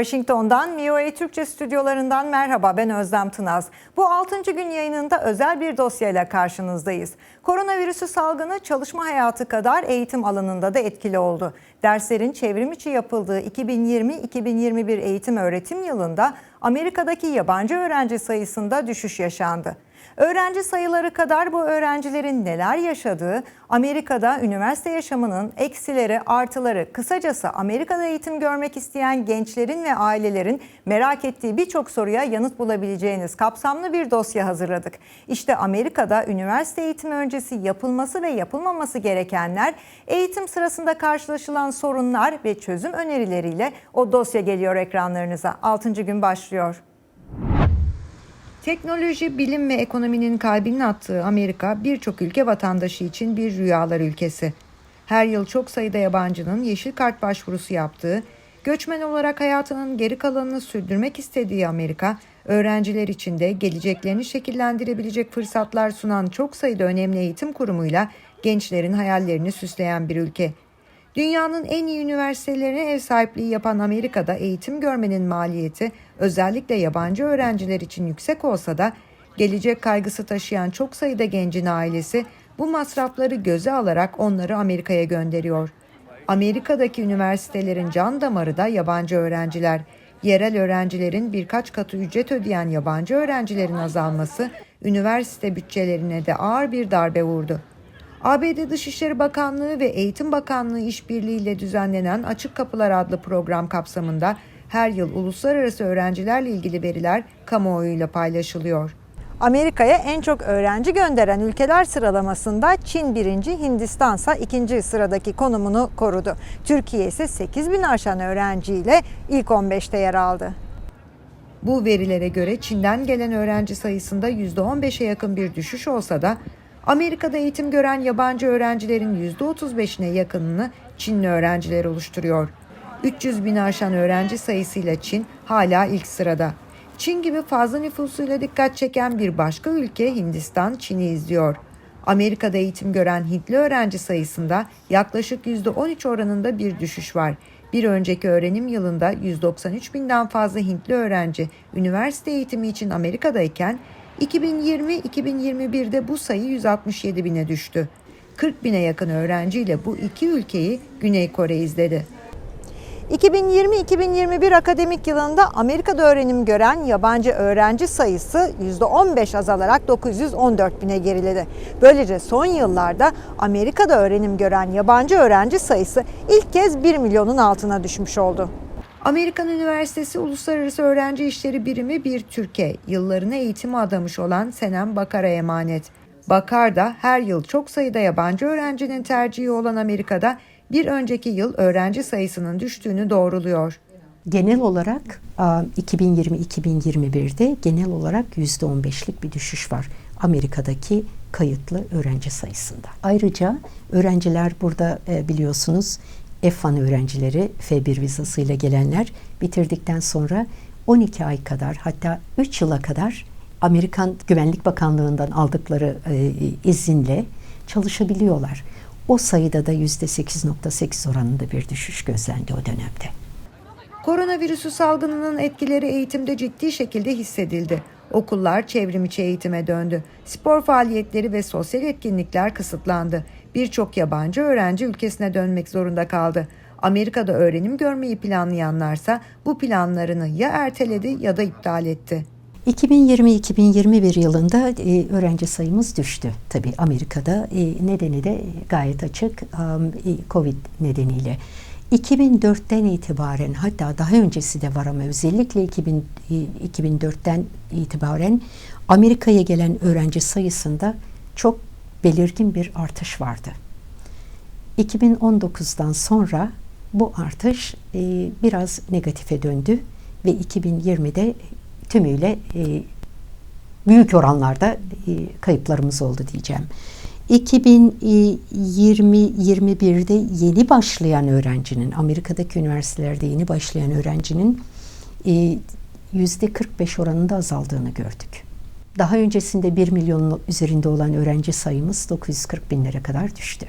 Washington'dan MIOA Türkçe stüdyolarından merhaba ben Özlem Tınaz. Bu 6. gün yayınında özel bir dosyayla karşınızdayız. Koronavirüsü salgını çalışma hayatı kadar eğitim alanında da etkili oldu. Derslerin çevrim içi yapıldığı 2020-2021 eğitim öğretim yılında Amerika'daki yabancı öğrenci sayısında düşüş yaşandı. Öğrenci sayıları kadar bu öğrencilerin neler yaşadığı, Amerika'da üniversite yaşamının eksileri, artıları, kısacası Amerika'da eğitim görmek isteyen gençlerin ve ailelerin merak ettiği birçok soruya yanıt bulabileceğiniz kapsamlı bir dosya hazırladık. İşte Amerika'da üniversite eğitimi öncesi yapılması ve yapılmaması gerekenler, eğitim sırasında karşılaşılan sorunlar ve çözüm önerileriyle o dosya geliyor ekranlarınıza. 6. gün başlıyor. Teknoloji, bilim ve ekonominin kalbinin attığı Amerika birçok ülke vatandaşı için bir rüyalar ülkesi. Her yıl çok sayıda yabancının yeşil kart başvurusu yaptığı, göçmen olarak hayatının geri kalanını sürdürmek istediği Amerika, öğrenciler için de geleceklerini şekillendirebilecek fırsatlar sunan çok sayıda önemli eğitim kurumuyla gençlerin hayallerini süsleyen bir ülke. Dünyanın en iyi üniversitelerine ev sahipliği yapan Amerika'da eğitim görmenin maliyeti özellikle yabancı öğrenciler için yüksek olsa da gelecek kaygısı taşıyan çok sayıda gencin ailesi bu masrafları göze alarak onları Amerika'ya gönderiyor. Amerika'daki üniversitelerin can damarı da yabancı öğrenciler. Yerel öğrencilerin birkaç katı ücret ödeyen yabancı öğrencilerin azalması üniversite bütçelerine de ağır bir darbe vurdu. ABD Dışişleri Bakanlığı ve Eğitim Bakanlığı işbirliğiyle düzenlenen Açık Kapılar adlı program kapsamında her yıl uluslararası öğrencilerle ilgili veriler kamuoyuyla paylaşılıyor. Amerika'ya en çok öğrenci gönderen ülkeler sıralamasında Çin birinci, Hindistan ise ikinci sıradaki konumunu korudu. Türkiye ise 8 bin aşan öğrenciyle ilk 15'te yer aldı. Bu verilere göre Çin'den gelen öğrenci sayısında %15'e yakın bir düşüş olsa da Amerika'da eğitim gören yabancı öğrencilerin %35'ine yakınını Çinli öğrenciler oluşturuyor. 300 bin aşan öğrenci sayısıyla Çin hala ilk sırada. Çin gibi fazla nüfusuyla dikkat çeken bir başka ülke Hindistan Çin'i izliyor. Amerika'da eğitim gören Hintli öğrenci sayısında yaklaşık %13 oranında bir düşüş var. Bir önceki öğrenim yılında 193 binden fazla Hintli öğrenci üniversite eğitimi için Amerika'dayken 2020-2021'de bu sayı 167 bine düştü. 40 bine yakın öğrenciyle bu iki ülkeyi Güney Kore izledi. 2020-2021 akademik yılında Amerika'da öğrenim gören yabancı öğrenci sayısı %15 azalarak 914 bine geriledi. Böylece son yıllarda Amerika'da öğrenim gören yabancı öğrenci sayısı ilk kez 1 milyonun altına düşmüş oldu. Amerikan Üniversitesi Uluslararası Öğrenci İşleri Birimi bir Türkiye, yıllarını eğitime adamış olan Senem Bakar'a emanet. Bakar da her yıl çok sayıda yabancı öğrencinin tercihi olan Amerika'da bir önceki yıl öğrenci sayısının düştüğünü doğruluyor. Genel olarak 2020-2021'de genel olarak %15'lik bir düşüş var Amerika'daki kayıtlı öğrenci sayısında. Ayrıca öğrenciler burada e, biliyorsunuz F1 öğrencileri F1 vizasıyla gelenler bitirdikten sonra 12 ay kadar hatta 3 yıla kadar Amerikan Güvenlik Bakanlığı'ndan aldıkları e, izinle çalışabiliyorlar. O sayıda da %8.8 oranında bir düşüş gözlendi o dönemde. Koronavirüsü salgınının etkileri eğitimde ciddi şekilde hissedildi. Okullar çevrimiçi eğitime döndü. Spor faaliyetleri ve sosyal etkinlikler kısıtlandı. Birçok yabancı öğrenci ülkesine dönmek zorunda kaldı. Amerika'da öğrenim görmeyi planlayanlarsa bu planlarını ya erteledi ya da iptal etti. 2020-2021 yılında e, öğrenci sayımız düştü. Tabii Amerika'da e, nedeni de gayet açık um, e, Covid nedeniyle. 2004'ten itibaren hatta daha öncesi de var ama özellikle 2000, e, 2004'ten itibaren Amerika'ya gelen öğrenci sayısında çok belirgin bir artış vardı. 2019'dan sonra bu artış e, biraz negatife döndü ve 2020'de tümüyle e, büyük oranlarda e, kayıplarımız oldu diyeceğim. 2020-21'de yeni başlayan öğrencinin, Amerika'daki üniversitelerde yeni başlayan öğrencinin e, yüzde 45 oranında azaldığını gördük. Daha öncesinde 1 milyonun üzerinde olan öğrenci sayımız 940 binlere kadar düştü.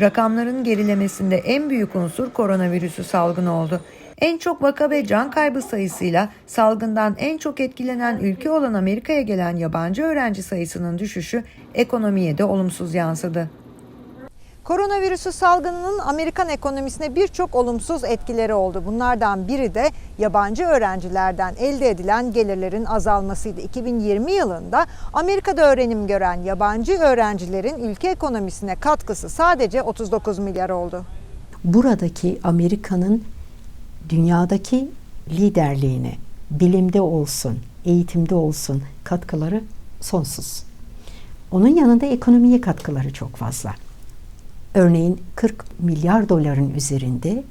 Rakamların gerilemesinde en büyük unsur koronavirüsü salgını oldu. En çok vaka ve can kaybı sayısıyla salgından en çok etkilenen ülke olan Amerika'ya gelen yabancı öğrenci sayısının düşüşü ekonomiye de olumsuz yansıdı. Koronavirüsü salgınının Amerikan ekonomisine birçok olumsuz etkileri oldu. Bunlardan biri de yabancı öğrencilerden elde edilen gelirlerin azalmasıydı. 2020 yılında Amerika'da öğrenim gören yabancı öğrencilerin ülke ekonomisine katkısı sadece 39 milyar oldu. Buradaki Amerika'nın dünyadaki liderliğine, bilimde olsun, eğitimde olsun katkıları sonsuz. Onun yanında ekonomiye katkıları çok fazla. Örneğin 40 milyar doların üzerinde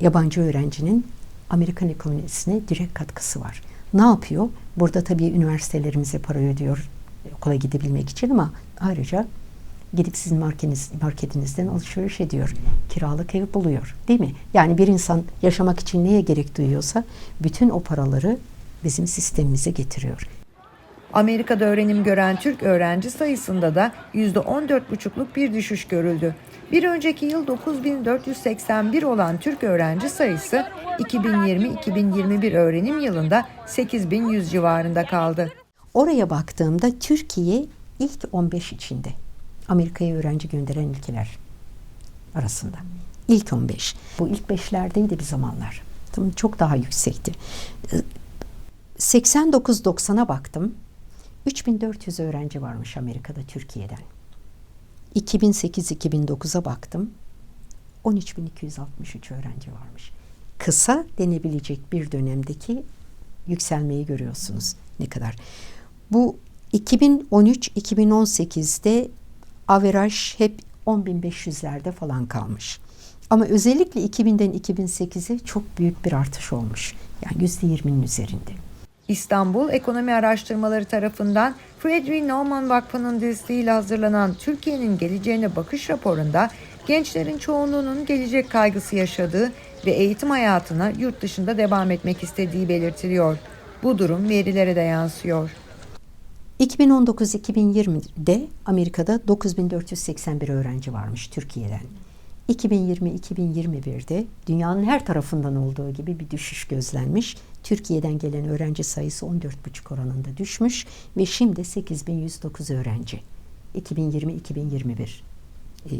yabancı öğrencinin Amerikan ekonomisine direkt katkısı var. Ne yapıyor? Burada tabii üniversitelerimize para ödüyor okula gidebilmek için ama ayrıca gidip sizin marketiniz, marketinizden alışveriş ediyor. Kiralık ev buluyor. Değil mi? Yani bir insan yaşamak için neye gerek duyuyorsa bütün o paraları bizim sistemimize getiriyor. Amerika'da öğrenim gören Türk öğrenci sayısında da %14,5'luk bir düşüş görüldü. Bir önceki yıl 9481 olan Türk öğrenci sayısı 2020-2021 öğrenim yılında 8100 civarında kaldı. Oraya baktığımda Türkiye ilk 15 içinde. Amerika'ya öğrenci gönderen ülkeler arasında. İlk 15. Bu ilk 5'lerdeydi bir zamanlar. Çok daha yüksekti. 89-90'a baktım. 3400 öğrenci varmış Amerika'da Türkiye'den. 2008-2009'a baktım. 13.263 öğrenci varmış. Kısa denebilecek bir dönemdeki yükselmeyi görüyorsunuz ne kadar. Bu 2013-2018'de averaj hep 10.500'lerde falan kalmış. Ama özellikle 2000'den 2008'e çok büyük bir artış olmuş. Yani %20'nin üzerinde. İstanbul Ekonomi Araştırmaları tarafından Friedrich Naumann Vakfı'nın desteğiyle hazırlanan Türkiye'nin geleceğine bakış raporunda gençlerin çoğunluğunun gelecek kaygısı yaşadığı ve eğitim hayatına yurt dışında devam etmek istediği belirtiliyor. Bu durum verilere de yansıyor. 2019-2020'de Amerika'da 9481 öğrenci varmış Türkiye'den. 2020-2021'de dünyanın her tarafından olduğu gibi bir düşüş gözlenmiş. Türkiye'den gelen öğrenci sayısı 14,5 oranında düşmüş ve şimdi 8109 öğrenci. 2020-2021 e,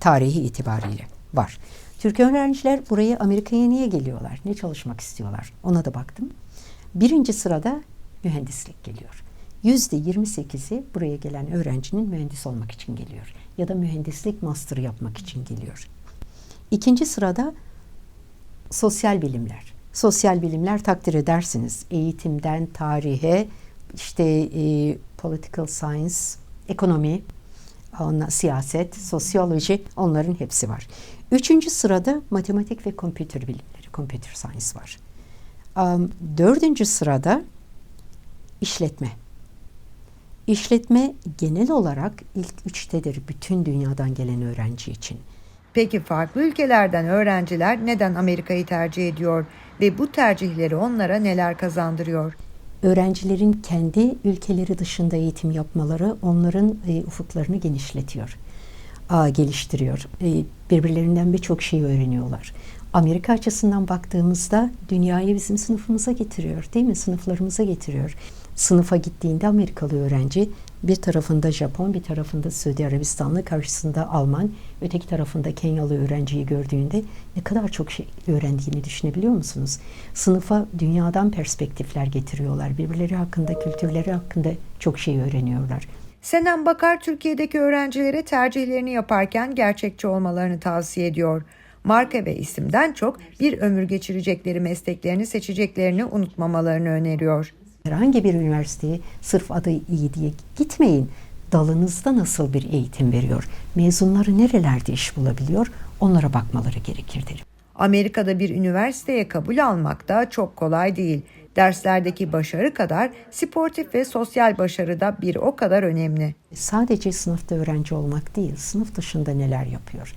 tarihi itibariyle var. Türk öğrenciler buraya Amerika'ya niye geliyorlar? Ne çalışmak istiyorlar? Ona da baktım. Birinci sırada mühendislik geliyor. Yüzde 28'i buraya gelen öğrencinin mühendis olmak için geliyor. Ya da mühendislik master yapmak için geliyor. İkinci sırada sosyal bilimler. Sosyal bilimler takdir edersiniz. Eğitimden tarihe, işte e, political science, ekonomi, ona, siyaset, sosyoloji onların hepsi var. Üçüncü sırada matematik ve computer bilimleri, computer science var. Um, dördüncü sırada işletme. İşletme genel olarak ilk üçtedir bütün dünyadan gelen öğrenci için. Peki farklı ülkelerden öğrenciler neden Amerika'yı tercih ediyor ve bu tercihleri onlara neler kazandırıyor? Öğrencilerin kendi ülkeleri dışında eğitim yapmaları onların e, ufuklarını genişletiyor, geliştiriyor. E, birbirlerinden birçok şey öğreniyorlar. Amerika açısından baktığımızda dünyayı bizim sınıfımıza getiriyor, değil mi? Sınıflarımıza getiriyor. Sınıfa gittiğinde Amerikalı öğrenci bir tarafında Japon, bir tarafında Suudi Arabistanlı, karşısında Alman, öteki tarafında Kenyalı öğrenciyi gördüğünde ne kadar çok şey öğrendiğini düşünebiliyor musunuz? Sınıfa dünyadan perspektifler getiriyorlar. Birbirleri hakkında, kültürleri hakkında çok şey öğreniyorlar. Senem Bakar Türkiye'deki öğrencilere tercihlerini yaparken gerçekçi olmalarını tavsiye ediyor. Marka ve isimden çok bir ömür geçirecekleri mesleklerini seçeceklerini unutmamalarını öneriyor. Herhangi bir üniversiteye sırf adı iyi diye gitmeyin. Dalınızda nasıl bir eğitim veriyor? Mezunları nerelerde iş bulabiliyor? Onlara bakmaları gerekir derim. Amerika'da bir üniversiteye kabul almak da çok kolay değil. Derslerdeki başarı kadar sportif ve sosyal başarı da bir o kadar önemli. Sadece sınıfta öğrenci olmak değil, sınıf dışında neler yapıyor?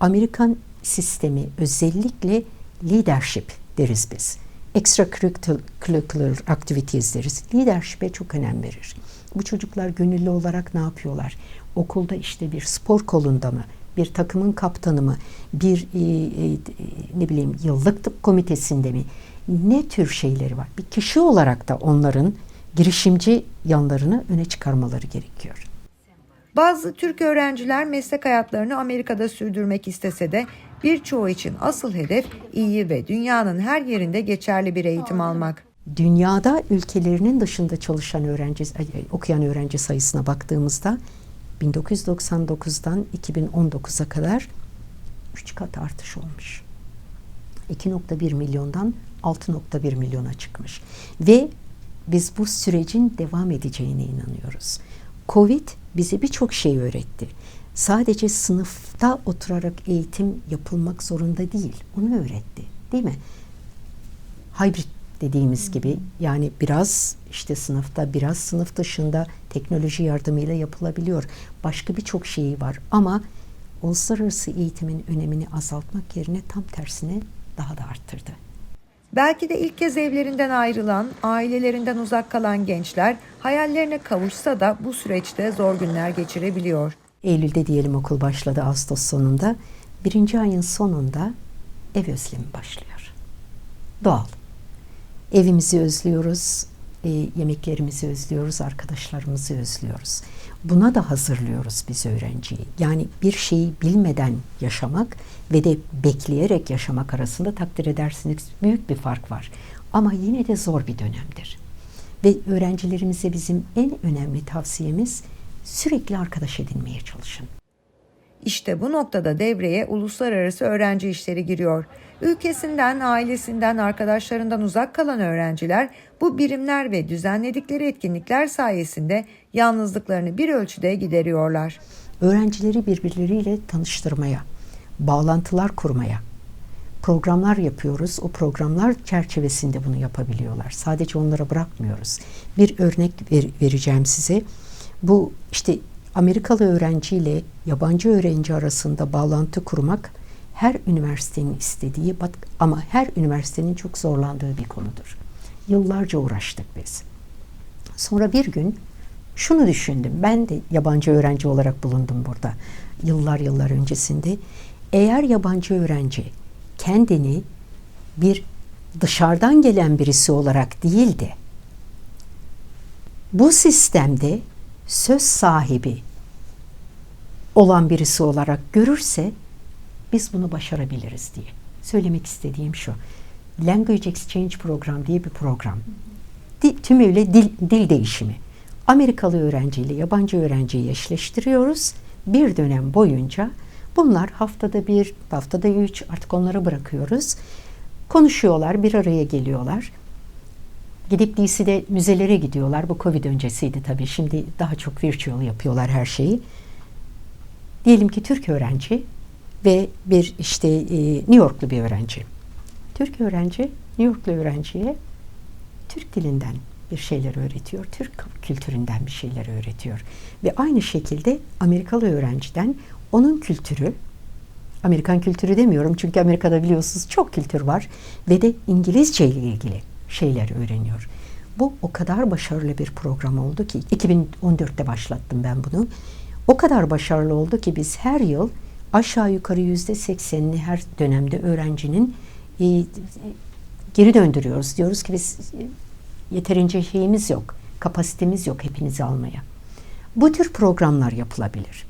Amerikan sistemi özellikle leadership deriz biz extracurricular activities deriz. Leadership'e çok önem verir. Bu çocuklar gönüllü olarak ne yapıyorlar? Okulda işte bir spor kolunda mı? Bir takımın kaptanı mı? Bir e, e, ne bileyim yıllık komitesinde mi? Ne tür şeyleri var? Bir kişi olarak da onların girişimci yanlarını öne çıkarmaları gerekiyor. Bazı Türk öğrenciler meslek hayatlarını Amerika'da sürdürmek istese de birçoğu için asıl hedef iyi ve dünyanın her yerinde geçerli bir eğitim almak. Dünyada ülkelerinin dışında çalışan öğrenci, ay, ay, okuyan öğrenci sayısına baktığımızda 1999'dan 2019'a kadar 3 kat artış olmuş. 2.1 milyondan 6.1 milyona çıkmış. Ve biz bu sürecin devam edeceğine inanıyoruz. Covid bize birçok şey öğretti. Sadece sınıfta oturarak eğitim yapılmak zorunda değil. Onu öğretti. Değil mi? Hybrid dediğimiz gibi yani biraz işte sınıfta biraz sınıf dışında teknoloji yardımıyla yapılabiliyor. Başka birçok şeyi var ama uluslararası eğitimin önemini azaltmak yerine tam tersine daha da arttırdı. Belki de ilk kez evlerinden ayrılan, ailelerinden uzak kalan gençler hayallerine kavuşsa da bu süreçte zor günler geçirebiliyor. Eylül'de diyelim okul başladı Ağustos sonunda. Birinci ayın sonunda ev özlemi başlıyor. Doğal. Evimizi özlüyoruz, e, yemeklerimizi özlüyoruz, arkadaşlarımızı özlüyoruz. Buna da hazırlıyoruz biz öğrenciyi. Yani bir şeyi bilmeden yaşamak ve de bekleyerek yaşamak arasında takdir edersiniz büyük bir fark var. Ama yine de zor bir dönemdir. Ve öğrencilerimize bizim en önemli tavsiyemiz sürekli arkadaş edinmeye çalışın. İşte bu noktada devreye uluslararası öğrenci işleri giriyor. Ülkesinden, ailesinden, arkadaşlarından uzak kalan öğrenciler bu birimler ve düzenledikleri etkinlikler sayesinde yalnızlıklarını bir ölçüde gideriyorlar. Öğrencileri birbirleriyle tanıştırmaya, bağlantılar kurmaya, programlar yapıyoruz. O programlar çerçevesinde bunu yapabiliyorlar. Sadece onlara bırakmıyoruz. Bir örnek ver, vereceğim size. Bu işte Amerikalı öğrenciyle yabancı öğrenci arasında bağlantı kurmak her üniversitenin istediği ama her üniversitenin çok zorlandığı bir konudur. Yıllarca uğraştık biz. Sonra bir gün şunu düşündüm. Ben de yabancı öğrenci olarak bulundum burada. Yıllar yıllar öncesinde. Eğer yabancı öğrenci kendini bir dışarıdan gelen birisi olarak değil de bu sistemde söz sahibi olan birisi olarak görürse biz bunu başarabiliriz diye. Söylemek istediğim şu. Language Exchange Program diye bir program. Tümüyle dil, dil değişimi. Amerikalı öğrenciyle yabancı öğrenciyi eşleştiriyoruz. Bir dönem boyunca bunlar haftada bir, haftada üç artık onları bırakıyoruz. Konuşuyorlar, bir araya geliyorlar. Gidip DC'de müzelere gidiyorlar. Bu Covid öncesiydi tabii. Şimdi daha çok virtual yapıyorlar her şeyi. Diyelim ki Türk öğrenci ve bir işte e, New Yorklu bir öğrenci. Türk öğrenci New Yorklu öğrenciye Türk dilinden bir şeyler öğretiyor. Türk kültüründen bir şeyler öğretiyor. Ve aynı şekilde Amerikalı öğrenciden onun kültürü, Amerikan kültürü demiyorum çünkü Amerika'da biliyorsunuz çok kültür var ve de İngilizce ile ilgili şeyler öğreniyor. Bu o kadar başarılı bir program oldu ki 2014'te başlattım ben bunu. O kadar başarılı oldu ki biz her yıl aşağı yukarı yüzde seksenini her dönemde öğrencinin e, geri döndürüyoruz. Diyoruz ki biz yeterince şeyimiz yok, kapasitemiz yok hepinizi almaya. Bu tür programlar yapılabilir.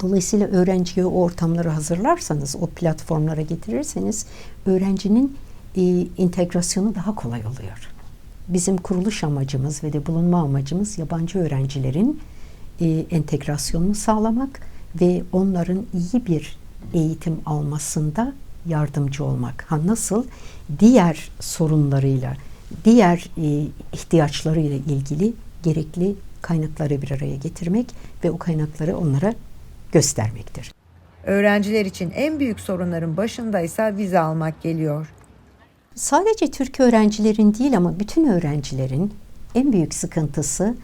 Dolayısıyla öğrenciye o ortamları hazırlarsanız, o platformlara getirirseniz öğrencinin e, integrasyonu daha kolay oluyor. Bizim kuruluş amacımız ve de bulunma amacımız yabancı öğrencilerin e, entegrasyonunu sağlamak ve onların iyi bir eğitim almasında yardımcı olmak. Ha nasıl? Diğer sorunlarıyla, diğer e, ihtiyaçlarıyla ilgili gerekli kaynakları bir araya getirmek ve o kaynakları onlara göstermektir. Öğrenciler için en büyük sorunların başında ise vize almak geliyor. Sadece Türk öğrencilerin değil ama bütün öğrencilerin en büyük sıkıntısı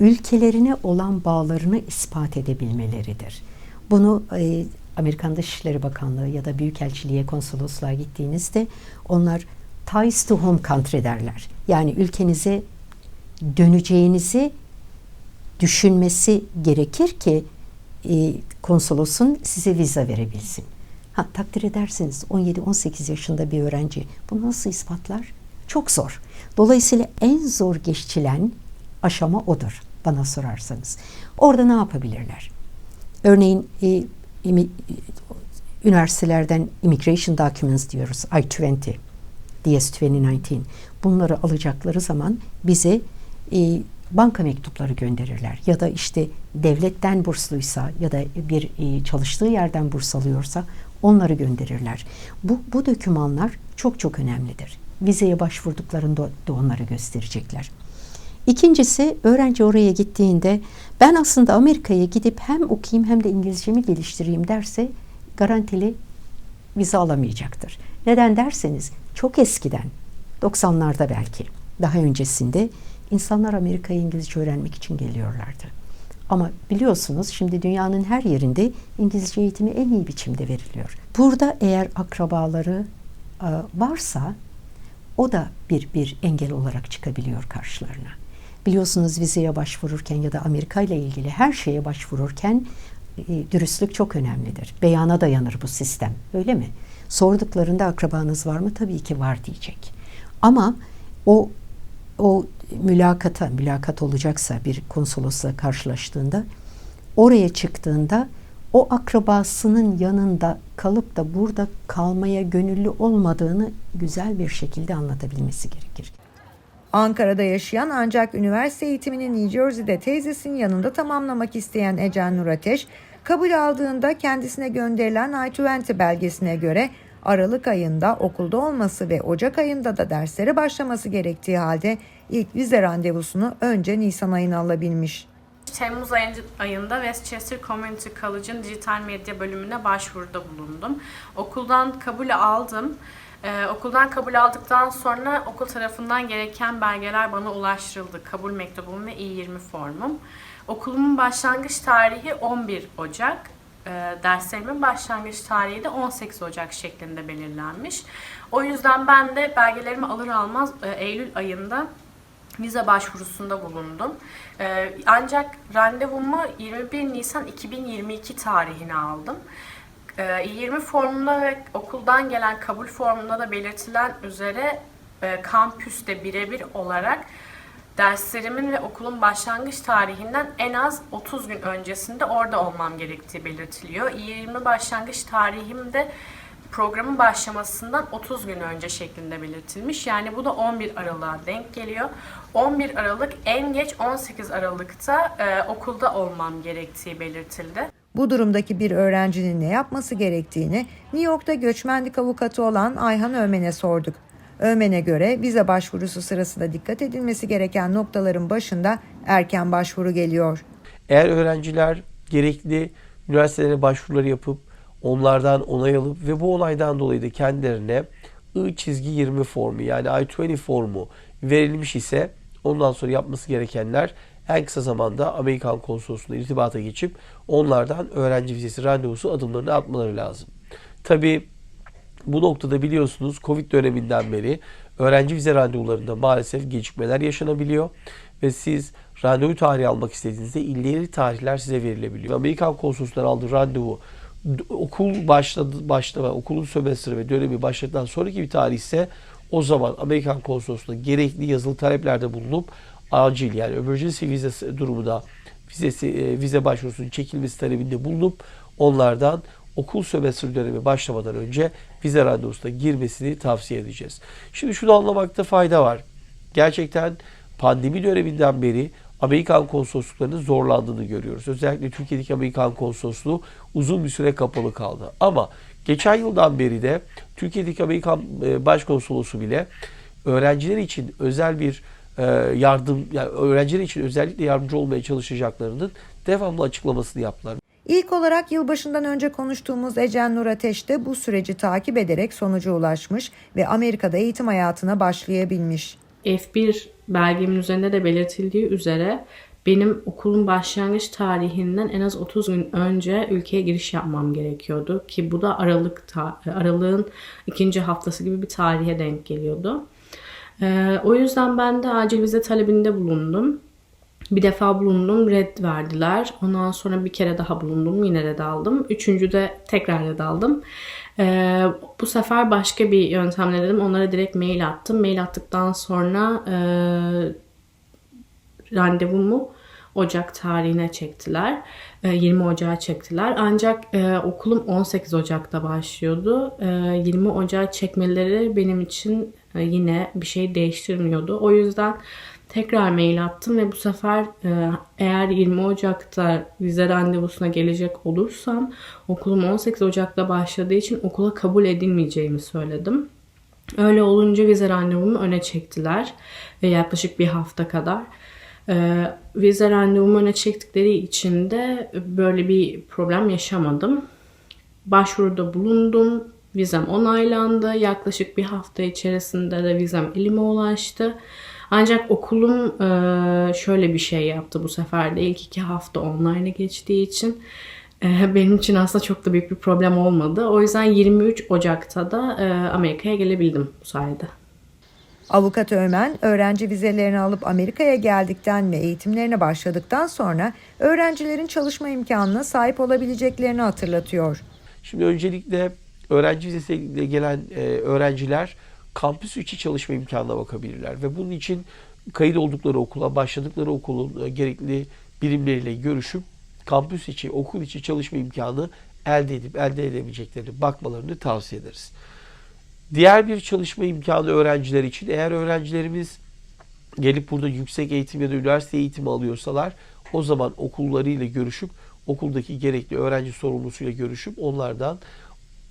ülkelerine olan bağlarını ispat edebilmeleridir. Bunu e, Amerikan Dışişleri Bakanlığı ya da Büyükelçiliğe, konsolosluğa gittiğinizde onlar ties to home country derler. Yani ülkenize döneceğinizi düşünmesi gerekir ki e, konsolosun size vize verebilsin. Ha, takdir edersiniz 17-18 yaşında bir öğrenci bunu nasıl ispatlar? Çok zor. Dolayısıyla en zor geçilen aşama odur bana sorarsanız. Orada ne yapabilirler? Örneğin e, imi- üniversitelerden immigration documents diyoruz. I-20, DS-2019. Bunları alacakları zaman bize e, banka mektupları gönderirler. Ya da işte devletten bursluysa ya da bir e, çalıştığı yerden burs alıyorsa onları gönderirler. Bu, bu dokümanlar çok çok önemlidir. Vizeye başvurduklarında da onları gösterecekler. İkincisi öğrenci oraya gittiğinde ben aslında Amerika'ya gidip hem okuyayım hem de İngilizcemi geliştireyim derse garantili vize alamayacaktır. Neden derseniz çok eskiden 90'larda belki daha öncesinde insanlar Amerika'ya İngilizce öğrenmek için geliyorlardı. Ama biliyorsunuz şimdi dünyanın her yerinde İngilizce eğitimi en iyi biçimde veriliyor. Burada eğer akrabaları e, varsa o da bir bir engel olarak çıkabiliyor karşılarına. Biliyorsunuz vizeye başvururken ya da Amerika ile ilgili her şeye başvururken e, dürüstlük çok önemlidir. Beyana dayanır bu sistem. Öyle mi? Sorduklarında akrabanız var mı? Tabii ki var diyecek. Ama o o mülakata, mülakat olacaksa bir konsolosla karşılaştığında oraya çıktığında o akrabasının yanında kalıp da burada kalmaya gönüllü olmadığını güzel bir şekilde anlatabilmesi gerekir. Ankara'da yaşayan ancak üniversite eğitimini New Jersey'de teyzesinin yanında tamamlamak isteyen Ecen Nur Ateş, kabul aldığında kendisine gönderilen I-20 belgesine göre Aralık ayında okulda olması ve Ocak ayında da derslere başlaması gerektiği halde ilk vize randevusunu önce Nisan ayına alabilmiş. Temmuz ayın- ayında Westchester Community College'ın dijital medya bölümüne başvuruda bulundum. Okuldan kabul aldım. Ee, okuldan kabul aldıktan sonra okul tarafından gereken belgeler bana ulaştırıldı. Kabul mektubum ve İ-20 formum. Okulumun başlangıç tarihi 11 Ocak. Ee, derslerimin başlangıç tarihi de 18 Ocak şeklinde belirlenmiş. O yüzden ben de belgelerimi alır almaz e, Eylül ayında vize başvurusunda bulundum. Ee, ancak randevumu 21 Nisan 2022 tarihine aldım. Ee, 20 formunda ve okuldan gelen kabul formunda da belirtilen üzere e, kampüste birebir olarak derslerimin ve okulun başlangıç tarihinden en az 30 gün öncesinde orada olmam gerektiği belirtiliyor. 20 başlangıç tarihimde programın başlamasından 30 gün önce şeklinde belirtilmiş. Yani bu da 11 Aralık'a denk geliyor. 11 Aralık en geç 18 Aralık'ta e, okulda olmam gerektiği belirtildi. Bu durumdaki bir öğrencinin ne yapması gerektiğini New York'ta göçmenlik avukatı olan Ayhan Ömen'e sorduk. Ömen'e göre vize başvurusu sırasında dikkat edilmesi gereken noktaların başında erken başvuru geliyor. Eğer öğrenciler gerekli üniversitelere başvuruları yapıp onlardan onay alıp ve bu onaydan dolayı da kendilerine I çizgi 20 formu yani I-20 formu verilmiş ise ondan sonra yapması gerekenler en kısa zamanda Amerikan konsolosluğuna irtibata geçip onlardan öğrenci vizesi randevusu adımlarını atmaları lazım. Tabii bu noktada biliyorsunuz Covid döneminden beri öğrenci vize randevularında maalesef gecikmeler yaşanabiliyor ve siz randevu tarihi almak istediğinizde ileri tarihler size verilebiliyor. Amerikan konsolosluğundan aldığı randevu okul başladı başlama, okulun sömestri ve dönemi başladıktan sonraki bir tarih ise o zaman Amerikan konsolosluğuna gerekli yazılı taleplerde bulunup acil yani emergency vizesi durumunda vizesi, e, vize başvurusunun çekilmesi talebinde bulunup onlardan okul sömestr dönemi başlamadan önce vize randevusuna girmesini tavsiye edeceğiz. Şimdi şunu anlamakta fayda var. Gerçekten pandemi döneminden beri Amerikan konsolosluklarının zorlandığını görüyoruz. Özellikle Türkiye'deki Amerikan konsolosluğu uzun bir süre kapalı kaldı. Ama geçen yıldan beri de Türkiye'deki Amerikan e, başkonsolosu bile öğrenciler için özel bir e, yardım, yani öğrenciler için özellikle yardımcı olmaya çalışacaklarının devamlı açıklamasını yaptılar. İlk olarak yılbaşından önce konuştuğumuz Ecen Nur Ateş de bu süreci takip ederek sonuca ulaşmış ve Amerika'da eğitim hayatına başlayabilmiş. F1 belgemin üzerinde de belirtildiği üzere benim okulun başlangıç tarihinden en az 30 gün önce ülkeye giriş yapmam gerekiyordu ki bu da Aralık ta- Aralık'ın ikinci haftası gibi bir tarihe denk geliyordu. Ee, o yüzden ben de acil vize talebinde bulundum. Bir defa bulundum, red verdiler. Ondan sonra bir kere daha bulundum, yine red aldım. Üçüncüde tekrar red aldım. Ee, bu sefer başka bir yöntemle dedim. Onlara direkt mail attım. Mail attıktan sonra e, randevumu Ocak tarihine çektiler. E, 20 Ocağı çektiler. Ancak e, okulum 18 Ocak'ta başlıyordu. E, 20 Ocağı çekmeleri benim için e, yine bir şey değiştirmiyordu. O yüzden tekrar mail attım ve bu sefer e, eğer 20 Ocak'ta vize randevusuna gelecek olursam okulum 18 Ocak'ta başladığı için okula kabul edilmeyeceğimi söyledim. Öyle olunca vize randevumu öne çektiler. E, yaklaşık bir hafta kadar. E, vize randevumu öne çektikleri için de böyle bir problem yaşamadım. Başvuruda bulundum. Vizem onaylandı. Yaklaşık bir hafta içerisinde de vizem elime ulaştı. Ancak okulum e, şöyle bir şey yaptı bu sefer de. ilk iki hafta online geçtiği için e, benim için aslında çok da büyük bir problem olmadı. O yüzden 23 Ocak'ta da e, Amerika'ya gelebildim bu sayede. Avukat Öğmen, öğrenci vizelerini alıp Amerika'ya geldikten ve eğitimlerine başladıktan sonra öğrencilerin çalışma imkanına sahip olabileceklerini hatırlatıyor. Şimdi öncelikle öğrenci vizesiyle gelen öğrenciler kampüs içi çalışma imkanına bakabilirler ve bunun için kayıt oldukları okula, başladıkları okulun e, gerekli birimleriyle görüşüp kampüs içi, okul içi çalışma imkanı elde edip elde edebileceklerini bakmalarını tavsiye ederiz. Diğer bir çalışma imkanı öğrenciler için eğer öğrencilerimiz gelip burada yüksek eğitim ya da üniversite eğitimi alıyorsalar o zaman okullarıyla görüşüp okuldaki gerekli öğrenci sorumlusuyla görüşüp onlardan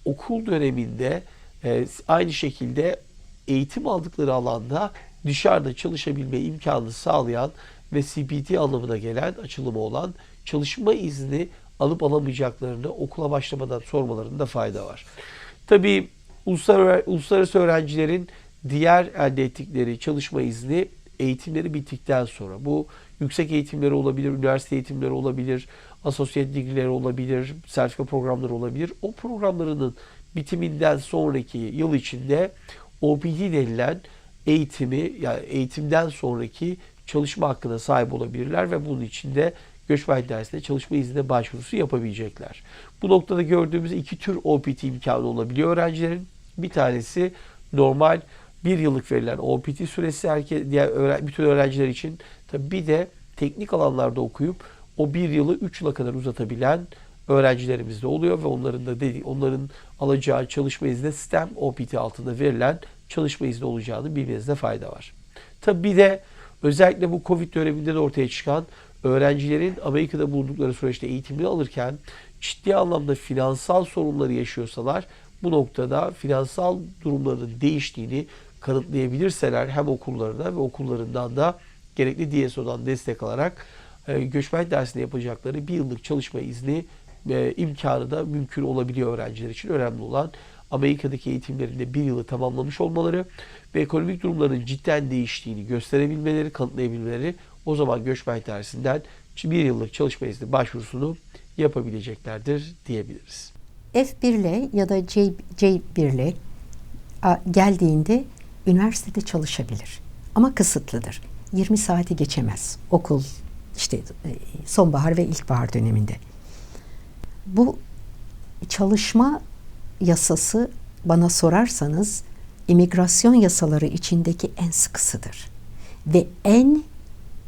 okul döneminde e, aynı şekilde eğitim aldıkları alanda dışarıda çalışabilme imkanını sağlayan ve CPT anlamına gelen açılımı olan çalışma izni alıp alamayacaklarını okula başlamadan sormalarında fayda var. Tabii uluslararası öğrencilerin diğer elde ettikleri çalışma izni eğitimleri bittikten sonra bu yüksek eğitimleri olabilir, üniversite eğitimleri olabilir, asosiyet digrileri olabilir, sertifika programları olabilir. O programlarının bitiminden sonraki yıl içinde OPT denilen eğitimi yani eğitimden sonraki çalışma hakkına sahip olabilirler ve bunun için de göçmen dersinde çalışma iznine başvurusu yapabilecekler. Bu noktada gördüğümüz iki tür OPT imkanı olabiliyor öğrencilerin. Bir tanesi normal bir yıllık verilen OPT süresi herkes, diğer bütün öğrenciler için. Tabii bir de teknik alanlarda okuyup o bir yılı üç yıla kadar uzatabilen öğrencilerimiz de oluyor ve onların da dedi, onların alacağı çalışma izni STEM OPT altında verilen çalışma izni olacağını bilmenizde fayda var. Tabii bir de özellikle bu Covid döneminde de ortaya çıkan öğrencilerin Amerika'da bulundukları süreçte eğitimini alırken ciddi anlamda finansal sorunları yaşıyorsalar bu noktada finansal durumlarının değiştiğini kanıtlayabilirseler hem okullarına ve okullarından da gerekli DSO'dan destek alarak e, göçmen dersinde yapacakları bir yıllık çalışma izni e, imkanı da mümkün olabiliyor öğrenciler için. Önemli olan Amerika'daki eğitimlerinde bir yılı tamamlamış olmaları ve ekonomik durumların cidden değiştiğini gösterebilmeleri, kanıtlayabilmeleri o zaman göçmen dersinden bir yıllık çalışma izni başvurusunu yapabileceklerdir diyebiliriz. F1 ile ya da C, C1 ile a, geldiğinde üniversitede çalışabilir. Ama kısıtlıdır. 20 saati geçemez. Okul işte e, sonbahar ve ilkbahar döneminde. Bu çalışma yasası bana sorarsanız imigrasyon yasaları içindeki en sıkısıdır. Ve en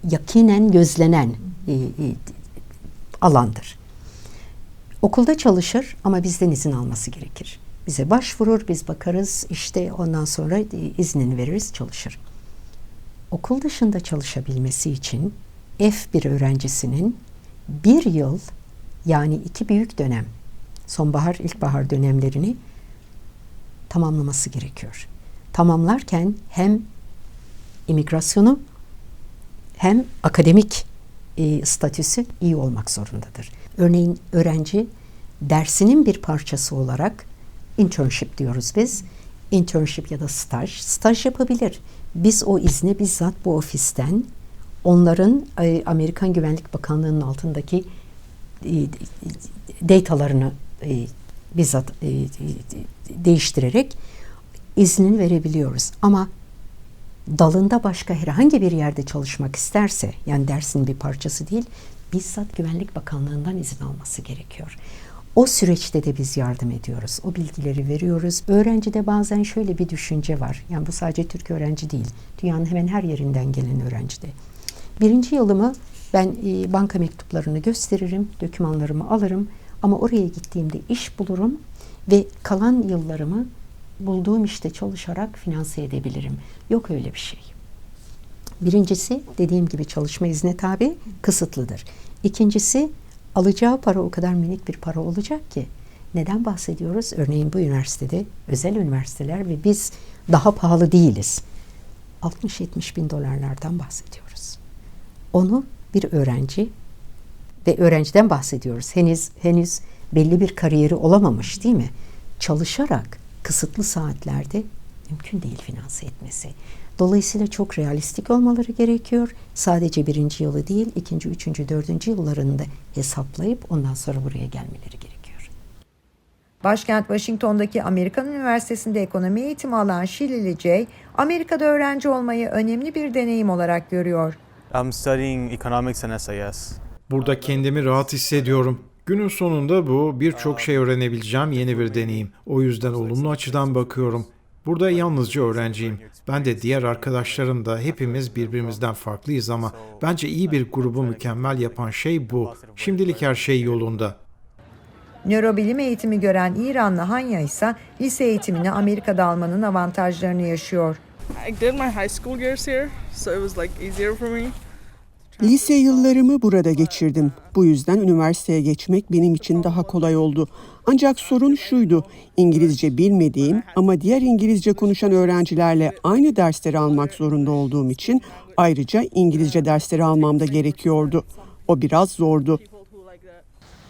yakinen gözlenen e, e, alandır. Okulda çalışır ama bizden izin alması gerekir. Bize başvurur, biz bakarız, işte ondan sonra iznini veririz, çalışır. Okul dışında çalışabilmesi için F1 öğrencisinin bir yıl yani iki büyük dönem, sonbahar, ilkbahar dönemlerini tamamlaması gerekiyor. Tamamlarken hem imigrasyonu hem akademik e, statüsü iyi olmak zorundadır. Örneğin öğrenci dersinin bir parçası olarak internship diyoruz biz. Internship ya da staj, staj yapabilir. Biz o izni bizzat bu ofisten onların e, Amerikan Güvenlik Bakanlığı'nın altındaki datalarını e, bizzat e, değiştirerek iznini verebiliyoruz. Ama dalında başka herhangi bir yerde çalışmak isterse, yani dersin bir parçası değil, bizzat Güvenlik Bakanlığı'ndan izin alması gerekiyor. O süreçte de biz yardım ediyoruz. O bilgileri veriyoruz. Öğrencide bazen şöyle bir düşünce var. Yani bu sadece Türk öğrenci değil. Dünyanın hemen her yerinden gelen öğrencide. Birinci yılımı ben e, banka mektuplarını gösteririm, dokümanlarımı alırım. Ama oraya gittiğimde iş bulurum ve kalan yıllarımı bulduğum işte çalışarak finanse edebilirim. Yok öyle bir şey. Birincisi dediğim gibi çalışma izni tabi kısıtlıdır. İkincisi alacağı para o kadar minik bir para olacak ki. Neden bahsediyoruz? Örneğin bu üniversitede özel üniversiteler ve biz daha pahalı değiliz. 60-70 bin dolarlardan bahsediyoruz. Onu bir öğrenci ve öğrenciden bahsediyoruz. Henüz henüz belli bir kariyeri olamamış değil mi? Çalışarak kısıtlı saatlerde mümkün değil finanse etmesi. Dolayısıyla çok realistik olmaları gerekiyor. Sadece birinci yılı değil, ikinci, üçüncü, dördüncü yıllarını da hesaplayıp ondan sonra buraya gelmeleri gerekiyor. Başkent Washington'daki Amerikan Üniversitesi'nde ekonomi eğitimi alan Şilili Jay, Amerika'da öğrenci olmayı önemli bir deneyim olarak görüyor. I'm studying economics and SAS. Burada kendimi rahat hissediyorum. Günün sonunda bu birçok şey öğrenebileceğim yeni bir deneyim. O yüzden olumlu açıdan bakıyorum. Burada yalnızca öğrenciyim. Ben de diğer arkadaşlarım da hepimiz birbirimizden farklıyız ama bence iyi bir grubu mükemmel yapan şey bu. Şimdilik her şey yolunda. Nörobilim eğitimi gören İranlı Hanya ise lise eğitimini Amerika'da almanın avantajlarını yaşıyor. I did my high school years here, so it was like easier for me. Lise yıllarımı burada geçirdim. Bu yüzden üniversiteye geçmek benim için daha kolay oldu. Ancak sorun şuydu. İngilizce bilmediğim ama diğer İngilizce konuşan öğrencilerle aynı dersleri almak zorunda olduğum için ayrıca İngilizce dersleri almam da gerekiyordu. O biraz zordu.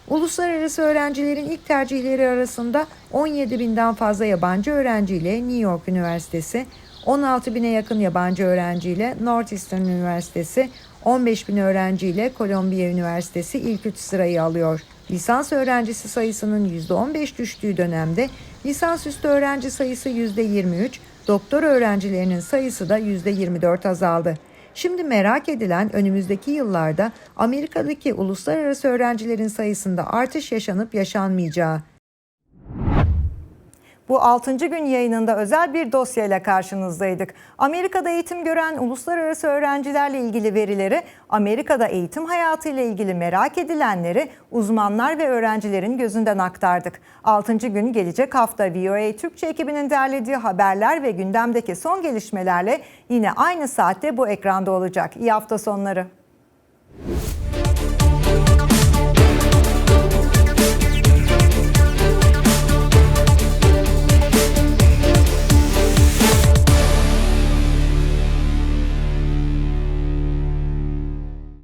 Uluslararası öğrencilerin ilk tercihleri arasında 17 binden fazla yabancı öğrenciyle New York Üniversitesi, 16 bine yakın yabancı öğrenciyle Northeastern Üniversitesi, 15 bin öğrenciyle Columbia Üniversitesi ilk üç sırayı alıyor. Lisans öğrencisi sayısının %15 düştüğü dönemde lisansüstü öğrenci sayısı %23, doktor öğrencilerinin sayısı da %24 azaldı. Şimdi merak edilen önümüzdeki yıllarda Amerika'daki uluslararası öğrencilerin sayısında artış yaşanıp yaşanmayacağı. Bu 6. gün yayınında özel bir dosyayla karşınızdaydık. Amerika'da eğitim gören uluslararası öğrencilerle ilgili verileri, Amerika'da eğitim hayatı ile ilgili merak edilenleri uzmanlar ve öğrencilerin gözünden aktardık. 6. gün gelecek hafta VOA Türkçe ekibinin derlediği haberler ve gündemdeki son gelişmelerle yine aynı saatte bu ekranda olacak. İyi hafta sonları.